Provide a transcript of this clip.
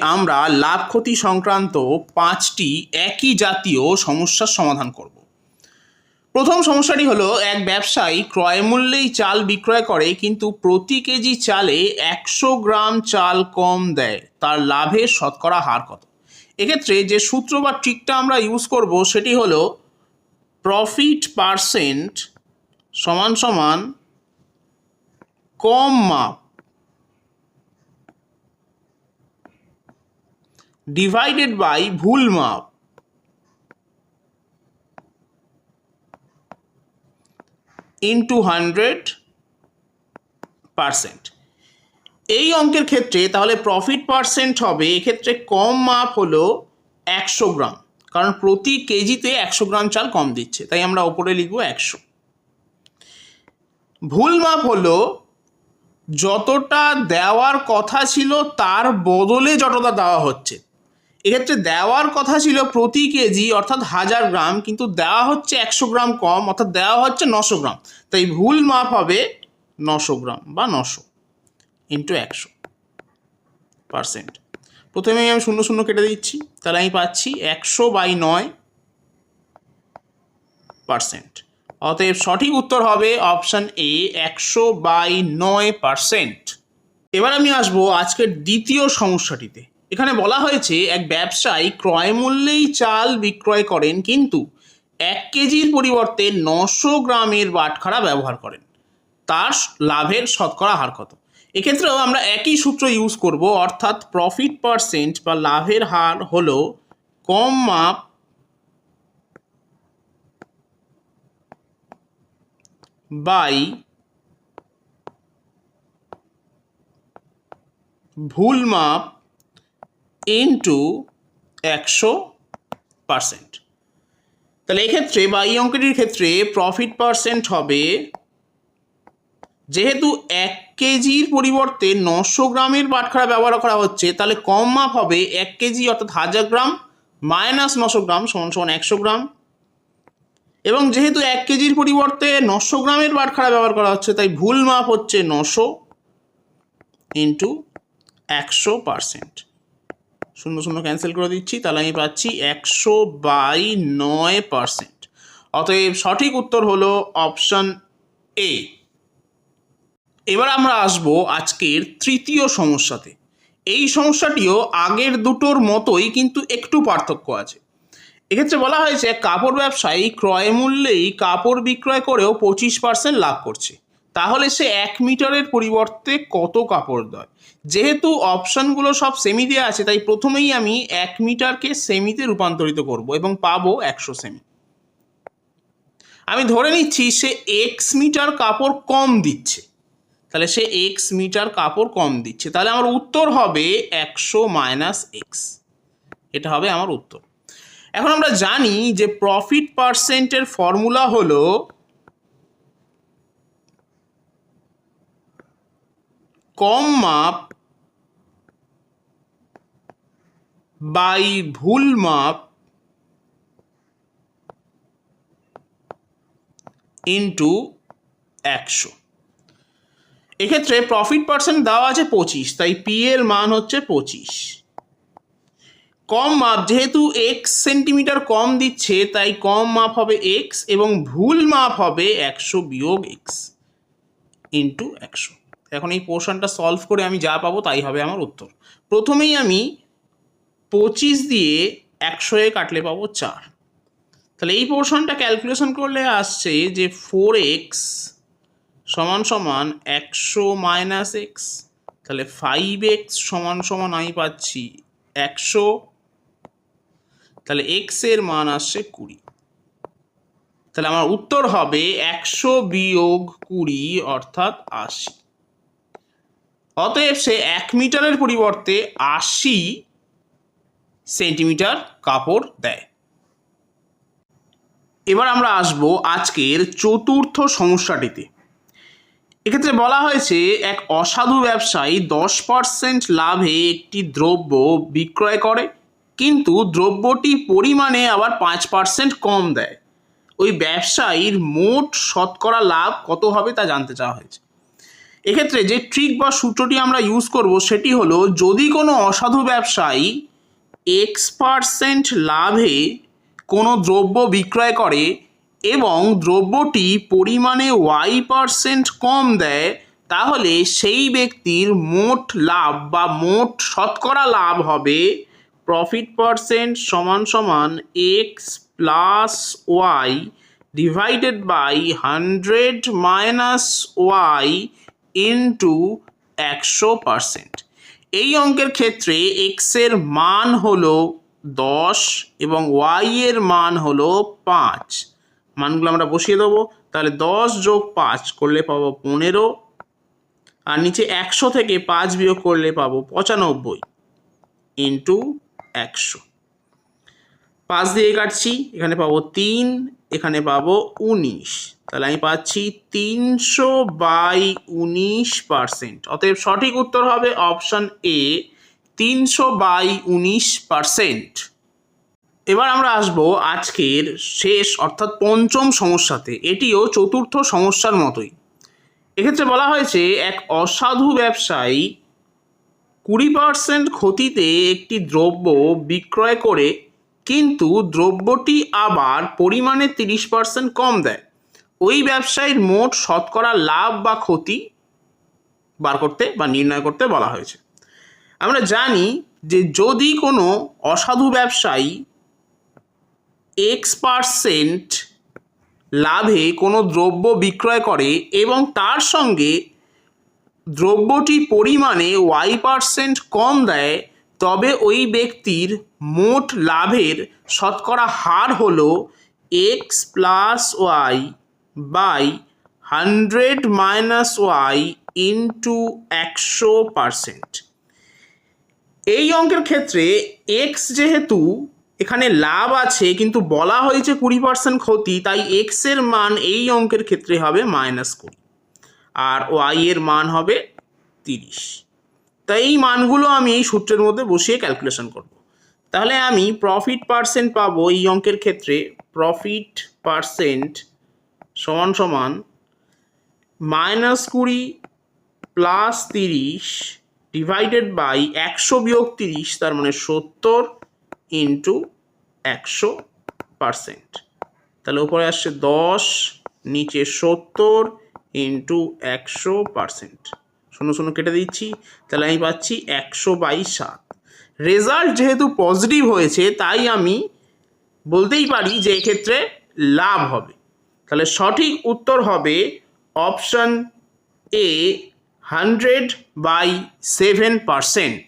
আমরা লাভ ক্ষতি সংক্রান্ত পাঁচটি একই জাতীয় সমস্যার সমাধান করব। প্রথম সমস্যাটি হলো, এক ব্যবসায়ী ক্রয় মূল্যেই চাল বিক্রয় করে, কিন্তু প্রতি কেজি চালে একশো গ্রাম চাল কম দেয়। তার লাভের শতকরা হার কত? এক্ষেত্রে যে সূত্র বা ট্রিকটা আমরা ইউজ করব, সেটি হলো প্রফিট পারসেন্ট সমান সমান কম মাপ। ডিভাইডেড বাই ভুল মাপ। ইন্টু হান্ড্রেড পারসেন্ট এই অঙ্কের ক্ষেত্রে তাহলে প্রফিট পার্সেন্ট হবে, এক্ষেত্রে কম মাপ হলো একশো গ্রাম। কারণ প্রতি কেজিতে একশো গ্রাম চাল কম দিচ্ছে, তাই আমরা ওপরে লিখব একশো। ভুল মাপ হলো যতটা দেওয়ার কথা ছিল তার বদলে যতটা দেওয়া হচ্ছে। এক্ষেত্রে দেওয়ার কথা ছিল প্রতি কেজি অর্থাৎ হাজার গ্রাম, কিন্তু দেওয়া হচ্ছে একশো গ্রাম কম, অর্থাৎ দেওয়া হচ্ছে নশো গ্রাম। তাই ভুল মাপ হবে নশো গ্রাম বা নশো ইন্টু একশো পার্সেন্ট প্রথমে আমি শূন্য শূন্য কেটে দিচ্ছি, তাহলে আমি পাচ্ছি একশো বাই নয় পার্সেন্ট অতএব সঠিক উত্তর হবে অপশান এ একশো বাই নয় পার্সেন্ট এবার আমি আসব আজকের দ্বিতীয় সমস্যাটিতে। এখানে বলা হয়েছে, এক ব্যবসায়ী ক্রয় মূল্যেই চাল বিক্রয় করেন কিন্তু এক কেজির পরিবর্তে নশো গ্রামের বাটখারা ব্যবহার করেন। তার লাভের শতকরা হার কত? এক্ষেত্রেও আমরা একই সূত্র ইউজ করব, অর্থাৎ প্রফিট পার্সেন্ট বা লাভের হার হল কম মাপ বাই ভুল মাপ ইন্টু একশো পার্সেন্ট তাহলে এক্ষেত্রে বা এই অঙ্কটির ক্ষেত্রে প্রফিট পার্সেন্ট হবে যেহেতু এক কেজির পরিবর্তে নশো গ্রামের বাটখারা ব্যবহার করা হচ্ছে, তাহলে কম মাপ হবে এক কেজি অর্থাৎ হাজার গ্রাম মাইনাস নশো গ্রাম সমান সমান একশো গ্রাম। এবং যেহেতু এক কেজির পরিবর্তে নশো গ্রামের বাটখারা ব্যবহার করা হচ্ছে, তাই ভুল মাপ হচ্ছে নশো ইন্টু একশো পার্সেন্ট শূন্য শূন্য ক্যান্সেল করে দিচ্ছি, তাহলে আমি পাচ্ছি একশো বাই নয় পার্সেন্ট অতএব সঠিক উত্তর হলো অপশন এ এবার আমরা আসব আজকের তৃতীয় সমস্যাতে। এই সমস্যাটিও আগের দুটোর মতোই কিন্তু একটু পার্থক্য আছে। এক্ষেত্রে বলা হয়েছে, কাপড় ব্যবসায়ী ক্রয় মূল্যেই কাপড় বিক্রয় করেও পঁচিশ পার্সেন্ট লাভ করছে। তাহলে সে এক মিটারের পরিবর্তে কত কাপড় দেয়? যেহেতু অপশানগুলো সব সেমি দেওয়া আছে, তাই প্রথমেই আমি এক মিটারকে সেমিতে রূপান্তরিত করব এবং পাবো একশো সেমি আমি ধরে নিচ্ছি সে এক্স মিটার কাপড় কম দিচ্ছে। তাহলে সে এক্স মিটার কাপড় কম দিচ্ছে। তাহলে আমার উত্তর হবে একশো মাইনাস এক্স এটা হবে আমার উত্তর। এখন আমরা জানি যে প্রফিট পার্সেন্টের ফর্মুলা হলো কম মাপ বাই ভুল মাপ ইন্টু একশো। এক্ষেত্রে প্রফিট পার্সেন্ট দেওয়া আছে পঁচিশ, তাই পি এর মান হচ্ছে পঁচিশ। কম মাপ, যেহেতু এক্স সেন্টিমিটার কম দিচ্ছে, তাই কম মাপ হবে এক্স এবং ভুল মাপ হবে একশো বিয়োগ এক্স ইন্টু একশো। এখন এই পোর্শনটা সলভ করে আমি যা পাবো তাই হবে আমার উত্তর। প্রথমেই আমি পঁচিশ দিয়ে একশো এ কাটলে পাবো চার। তাহলে এই পোর্শনটা ক্যালকুলেশন করলে আসছে যে ফোর এক্স সমান সমান একশো মাইনাস এক্স তাহলে ফাইভ এক্স সমান সমান আমি পাচ্ছি একশো। তাহলে এক্সের মান আসছে কুড়ি। তাহলে আমার উত্তর হবে একশো বিয়োগ কুড়ি অর্থাৎ আশি। অতএব সে এক মিটারের পরিবর্তে আশি সেন্টিমিটার কাপড় দেয়। এবার আমরা আসব আজকের চতুর্থ সমস্যাটিতে। এক্ষেত্রে বলা হয়েছে, এক অসাধু ব্যবসায়ী দশ পার্সেন্ট লাভে একটি দ্রব্য বিক্রয় করে, কিন্তু দ্রব্যটি পরিমাণে আবার পাঁচ পার্সেন্ট কম দেয়। ওই ব্যবসায়ীর মোট শতকরা লাভ কত হবে তা জানতে চাওয়া হয়েছে। এক্ষেত্রে যে ট্রিক বা সূত্রটি আমরা ইউজ করব সেটি হলো, যদি কোনো অসাধু ব্যবসায়ী এক্স পার্সেন্ট লাভে কোনো দ্রব্য বিক্রয় করে এবং দ্রব্যটি পরিমাণে ওয়াই পার্সেন্ট কম দেয়, তাহলে সেই ব্যক্তির মোট লাভ বা মোট শতকরা লাভ হবে প্রফিট পার্সেন্ট সমান সমান X plus Y divided by hundred minus Y into একশো পার্সেন্ট এই অঙ্কের ক্ষেত্রে এক্সের মান হলো দশ এবং ওয়াই এর মান হলো পাঁচ। মানগুলো আমরা বসিয়ে দেবো। তাহলে দশ যোগ পাঁচ করলে পাবো পনেরো। আর নিচে একশো থেকে পাঁচ বিয়োগ করলে পাবো পঁচানব্বই ইন্টু একশো। পাঁচ দিয়ে কাটছি, এখানে পাবো তিন এখানে পাবো উনিশ। তাহলে আমি পাচ্ছি তিনশো বাই উনিশ পার্সেন্ট। অতএব সঠিক উত্তর হবে অপশান এ, তিনশো বাই উনিশ পার্সেন্ট। এবার আমরা আসব আজকের শেষ, অর্থাৎ পঞ্চম সমস্যাতে। এটিও চতুর্থ সমস্যার মতোই। এক্ষেত্রে বলা হয়েছে, এক অসাধু ব্যবসায়ী কুড়ি পার্সেন্ট ক্ষতিতে একটি দ্রব্য বিক্রয় করে কিন্তু দ্রব্যটি আবার পরিমাণে তিরিশ পার্সেন্ট কম দেয়। ওই ব্যবসায়ীর মোট শতকরা লাভ বা ক্ষতি বার করতে বা নির্ণয় করতে বলা হয়েছে। আমরা জানি যে যদি কোনো অসাধু ব্যবসায়ী এক্স পার্সেন্ট লাভে কোনো দ্রব্য বিক্রয় করে এবং তার সঙ্গে দ্রব্যটি পরিমাণে ওয়াই পার্সেন্ট কম দেয়, তবে ওই ব্যক্তির মোট লাভের শতকরা হার হলো x plus y by hundred minus y into একশো পার্সেন্ট এই অঙ্কের ক্ষেত্রে এক্স যেহেতু এখানে লাভ আছে, কিন্তু বলা হয়েছে কুড়ি পার্সেন্ট ক্ষতি, তাই এক্সের মান এই অঙ্কের ক্ষেত্রে হবে মাইনাস কুড়ি আর ওয়াই এর মান হবে তিরিশ। তাই এই মানগুলো আমি এই সূত্রের মধ্যে বসিয়ে ক্যালকুলেশন করব। তাহলে আমি প্রফিট পার্সেন্ট পাবো এই অঙ্কের ক্ষেত্রে। প্রফিট পার্সেন্ট সমান সমান মাইনাস কুড়ি প্লাস তিরিশ ডিভাইডেড বাই একশো বিয়োগ তিরিশ, তার মানে সত্তর ইন্টু একশো পার্সেন্ট তাহলে উপরে আসছে দশ, নিচে সত্তর ইন্টু একশো পার্সেন্ট শূন্য শূন্য কেটে দিচ্ছি। তাহলে আমি পাচ্ছি একশো বাই সাত। রেজাল্ট যেহেতু পজিটিভ হয়েছে, তাই আমি বলতেই পারি যে এক্ষেত্রে লাভ হবে। তাহলে সঠিক উত্তর হবে option A hundred by seven percent